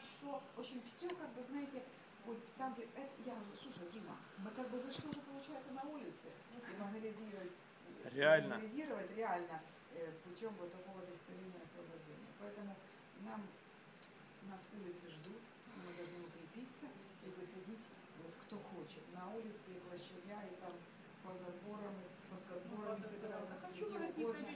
хорошо, очень все, как бы, знаете, вот там, где, это, я говорю, слушай, Дима, мы как бы вышли уже, получается, на улице, и анализировать, Реально. анализировать реально э, путем вот такого исцеления освобождения. Поэтому нам, нас улицы ждут, мы должны укрепиться и выходить, вот кто хочет, на улице, и площадя, и там по заборам, и под заборами собираемся Хочу, где говорит, не угодно.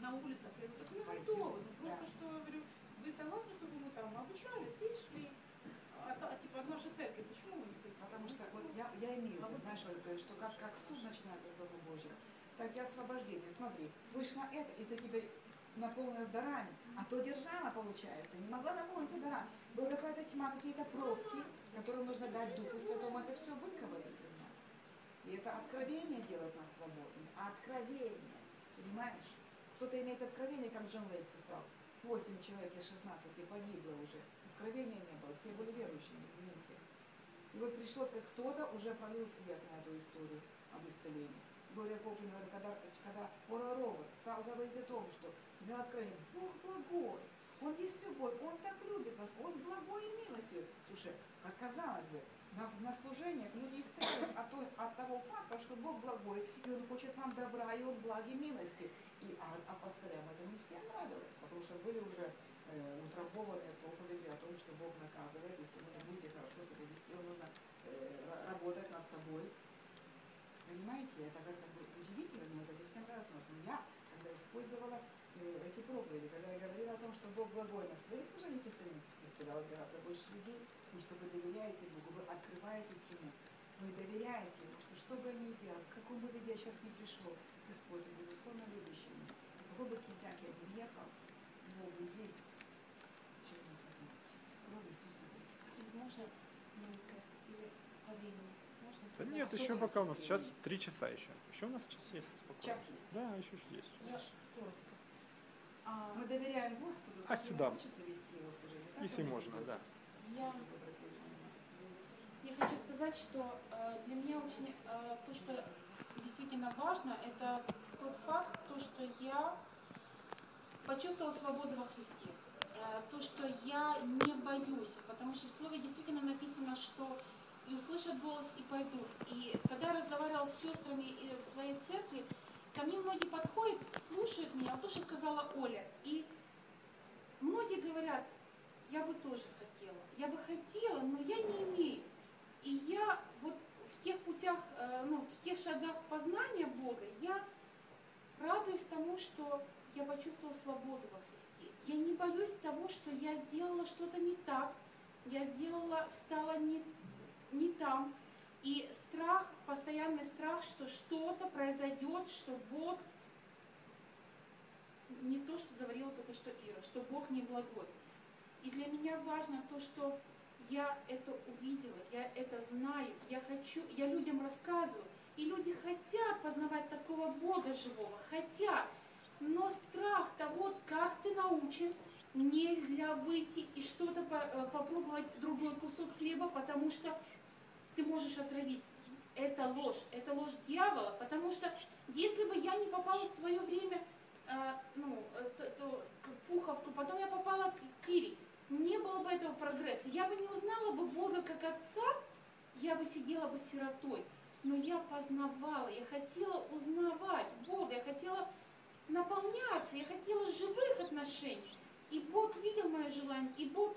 на улицах. Я говорю, так мы Пойдем, готовы. Ну, да. просто что, я говорю, вы согласны, чтобы мы там обучались, и шли? А, та- типа, от нашей церкви, почему вы не хотите? Потому что вот я, я имею, А вот- знаешь, что как, как суд начинается с Дома Божьего, так и освобождение. Смотри, вышла это, и ты теперь наполнилась дарами, а то держава, получается, не могла наполниться дарами. Была какая-то тьма, какие-то пробки, которым нужно дать Духу Святому, это все выковырять из нас. И это откровение делает нас свободными. А откровение, понимаешь? Кто-то имеет откровение, как Джон Лейк писал. Восемь человек из 16 погибло уже. Откровения не было, все были верующими, извините. И вот пришло, как кто-то уже пролил свет на эту историю об исцелении. Глория Коплин говорит, когда, когда Роберт стал говорить о том, что на откровение, Бог благой, Он есть любовь, Он так любит вас, Он благой и милостивый. Слушай, как казалось бы, на, на служениях люди исцелились от, той- от того факта, что Бог благой, и Он хочет вам добра, и Он благ и милости. И, а, а пастырям это не всем нравилось, потому что были уже э, утрамбованные проповеди о том, что Бог наказывает, если вы не будете хорошо себя вести, вам нужно э, ра- работать над собой. Понимаете, это как бы удивительно, но это не всем разное. Но я, когда использовала э, эти проповеди, когда я говорила о том, что Бог благой на своих служениях исцелялось гораздо больше людей, потому что вы доверяете Богу, вы открываетесь Ему, вы доверяете Ему, что что бы ни сделал, к какому бы я сейчас не пришел, Господь, безусловно, любящий меня. Какой бы кисяк я ни ехал, Богу есть чем нас отметить. Кровь Иисуса Христа. Можно минутка или по времени? Можно Да сказать? нет, сколько еще пока у нас сейчас три часа еще. Еще у нас час есть. Спокойно. Час есть. Да, еще есть. Я коротко. А, Мы доверяем Господу, А сюда? хочется вести его служение. Если можно, ведет. да. я, я хочу сказать, что э, для меня очень э, то, что действительно важно, это тот факт, то, что я почувствовала свободу во Христе. Э, То, что я не боюсь, потому что в Слове действительно написано, что и услышат голос, и пойдут. И когда я разговаривала с сестрами э, в своей церкви, ко мне многие подходят, слушают меня, вот то, что сказала Оля. И многие говорят, я бы тоже хотела. Я бы хотела, но я не имею. И я вот в тех путях, э, ну, в тех шагах познания Бога, я радуюсь тому, что я почувствовала свободу во Христе. Я не боюсь того, что я сделала что-то не так, я сделала, встала не, не там. И страх, постоянный страх, что что-то произойдет, что Бог не то, что говорила только что Ира, что Бог не благой. И для меня важно то, что я это увидела, я это знаю, я хочу, я людям рассказываю. И люди хотят познавать такого Бога живого, хотят. Но страх того, как ты научен, нельзя выйти и что-то э, попробовать другой кусок хлеба, потому что ты можешь отравить. Это ложь, это ложь дьявола, потому что если бы я не попала в свое время э, ну, э, то- Пуховку, потом я попала к Кире, не было бы этого прогресса. Я бы не узнала бы Бога как Отца, я бы сидела бы сиротой. Но я познавала, я хотела узнавать Бога, я хотела наполняться, я хотела живых отношений. И Бог видел мое желание, и Бог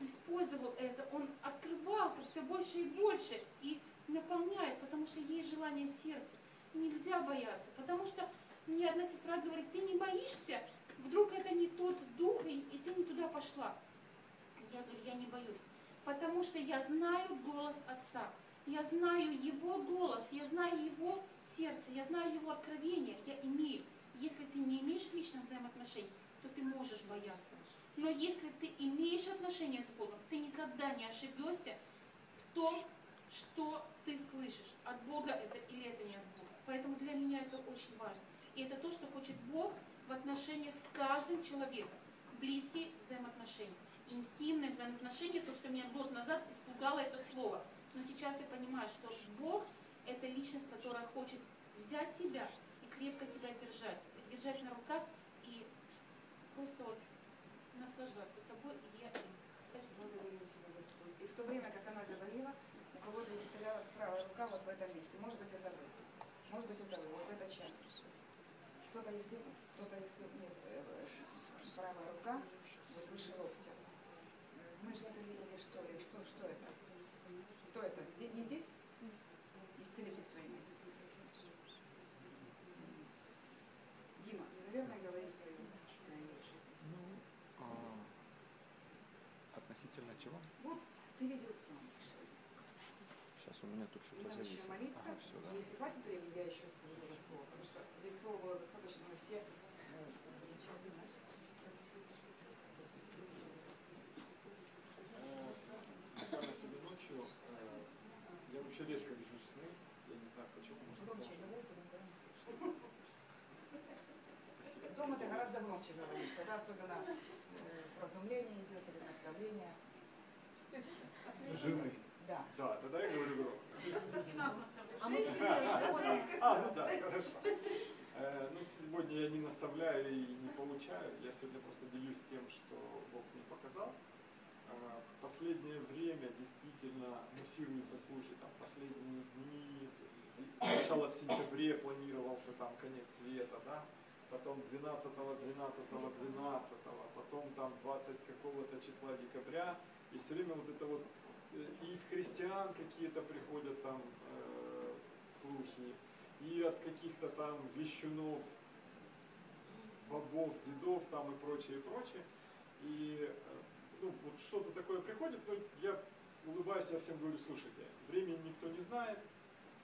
использовал это, Он открывался все больше и больше и наполняет, потому что есть желание сердца. Нельзя бояться, потому что мне одна сестра говорит, ты не боишься, вдруг это не тот дух, и, и ты не туда пошла. Я говорю, я не боюсь, потому что я знаю голос Отца, я знаю Его голос, я знаю Его сердце, я знаю Его откровение, я имею. Если ты не имеешь личных взаимоотношений, то ты можешь бояться. Но если ты имеешь отношения с Богом, ты никогда не ошибешься в том, что ты слышишь, от Бога это или это не от Бога. Поэтому для меня это очень важно. И это то, что хочет Бог в отношениях с каждым человеком. Близкие взаимоотношения. Интимные взаимоотношения, то, что меня год назад испугало это слово. Но сейчас я понимаю, что Бог – это личность, которая хочет взять тебя крепко тебя держать. Держать на руках и просто вот наслаждаться тобой и я им. Благодарю тебя, Господь. И в то время, как она говорила, у кого-то исцелялась правая рука вот в этом месте. Может быть, это вы. Может быть, это вы. Вот эта часть. Кто-то, если, кто-то, если нет, э, э, правая рука, вот выше локтя. Мышцы или что, или что, что это? Кто это? Не здесь? Чего? Вот, ты видел сон. Сейчас у меня тут что-то нам зависло. еще молиться. Ага, все, да. Если хватит времени, я еще скажу это слово, потому что здесь слова было достаточно, мы все э, замечательно. Буквально сегодня ночью я вообще редко вижу сны, я не знаю почему, может потому Громче что... Спасибо. Дома ты гораздо громче говоришь, когда особенно э, разумление идет или наставление. Жены. Да. Да, тогда я говорю громко. И нас наставляют. А мы все поняли. А, ну да, хорошо. Э, Ну, сегодня я не наставляю и не получаю. Я сегодня просто делюсь тем, что Бог мне показал. Э, Последнее время действительно муссируются слухи, там, последние дни, сначала в сентябре планировался там конец света, да, потом 12 12 12 потом там 20 какого-то числа декабря, и все время вот это вот и из христиан какие-то приходят там э, слухи, и от каких-то там вещунов, бобов, дедов там и прочее, и прочее. И э, ну, вот что-то такое приходит, но я улыбаюсь, я всем говорю, слушайте, времени никто не знает.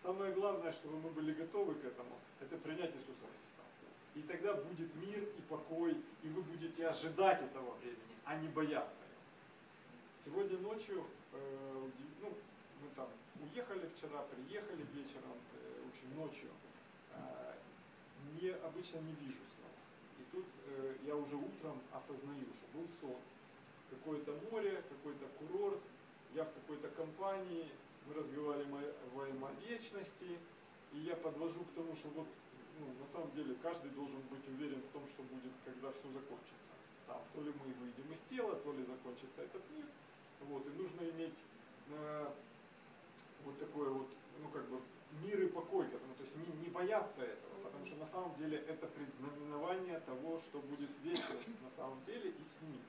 Самое главное, чтобы мы были готовы к этому, это принять Иисуса Христа. И тогда будет мир и покой, и вы будете ожидать этого времени, а не бояться его. Сегодня ночью, э, ну, мы там уехали вчера, приехали вечером, э, в общем, ночью. Э, не, обычно не вижу снов. И тут э, я уже утром осознаю, что был сон. Какое-то море, какой-то курорт, я в какой-то компании, мы разговариваем о вечности, и я подвожу к тому, что вот ну, на самом деле каждый должен быть уверен в том, что будет, когда все закончится. Там, то ли мы выйдем из тела, то ли закончится этот мир. Вот, и нужно иметь э, вот такое вот, ну как бы мир и покой к этому, то есть не, не бояться этого, потому что на самом деле это предзнаменование того, что будет вечность на самом деле и с ним.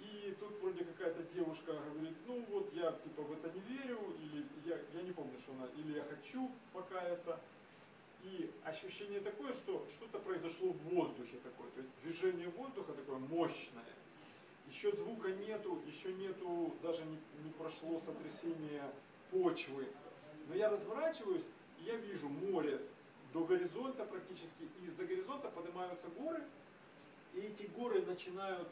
И тут вроде какая-то девушка говорит, ну вот я типа в это не верю, или я, я не помню, что она, или я хочу покаяться. И ощущение такое, что что-то произошло в воздухе такое, то есть движение воздуха такое мощное. Еще звука нету, еще нету, даже не, не прошло сотрясение почвы. Но я разворачиваюсь, и я вижу море до горизонта практически, и из-за горизонта поднимаются горы, и эти горы начинают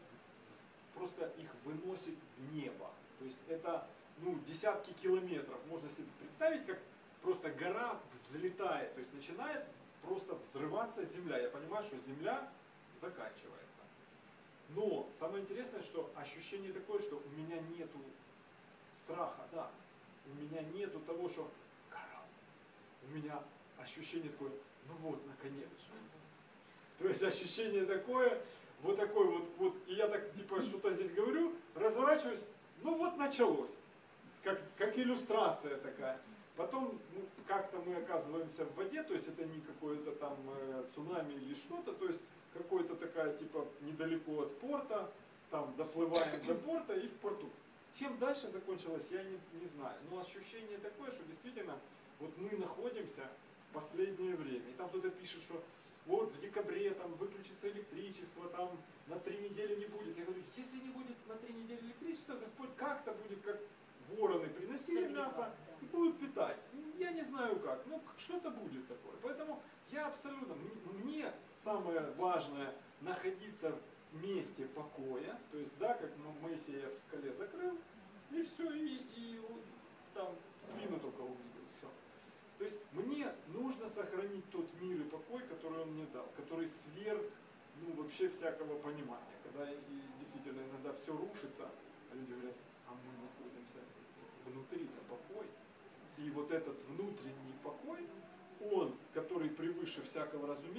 просто их выносит в небо. То есть это ну, десятки километров. Можно себе представить, как просто гора взлетает, то есть начинает просто взрываться земля. Я понимаю, что земля заканчивается. Но самое интересное, что ощущение такое, что у меня нету страха, да. У меня нету того, что. У меня ощущение такое, ну вот, наконец. То есть ощущение такое, вот такое вот, вот, и я так типа что-то здесь говорю, разворачиваюсь, ну вот началось. Как, как иллюстрация такая. Потом ну, как-то мы оказываемся в воде, то есть это не какое-то там э, цунами или что-то, то есть какое-то такая типа недалеко от порта, там доплываем до порта и в порту. Чем дальше закончилось, я не, не знаю. Но ощущение такое, что действительно вот мы находимся в последнее время. И там кто-то пишет, что вот в декабре там выключится электричество, там на три недели не будет. Я говорю, если не будет на три недели электричества, Господь как-то будет, как вороны приносили мясо и будут питать. Я не знаю как, но что-то будет такое. Поэтому я абсолютно, мне самое важное находиться в месте покоя, то есть, да, как Мо- Моисея в скале закрыл, и все, и, и там спину только увидел, все. То есть мне нужно сохранить тот мир и покой, который он мне дал, который сверх, ну, вообще всякого понимания. Когда и действительно иногда все рушится, а люди говорят, а мы находимся внутри-то покой. И вот этот внутренний покой, он, который превыше всякого разумения,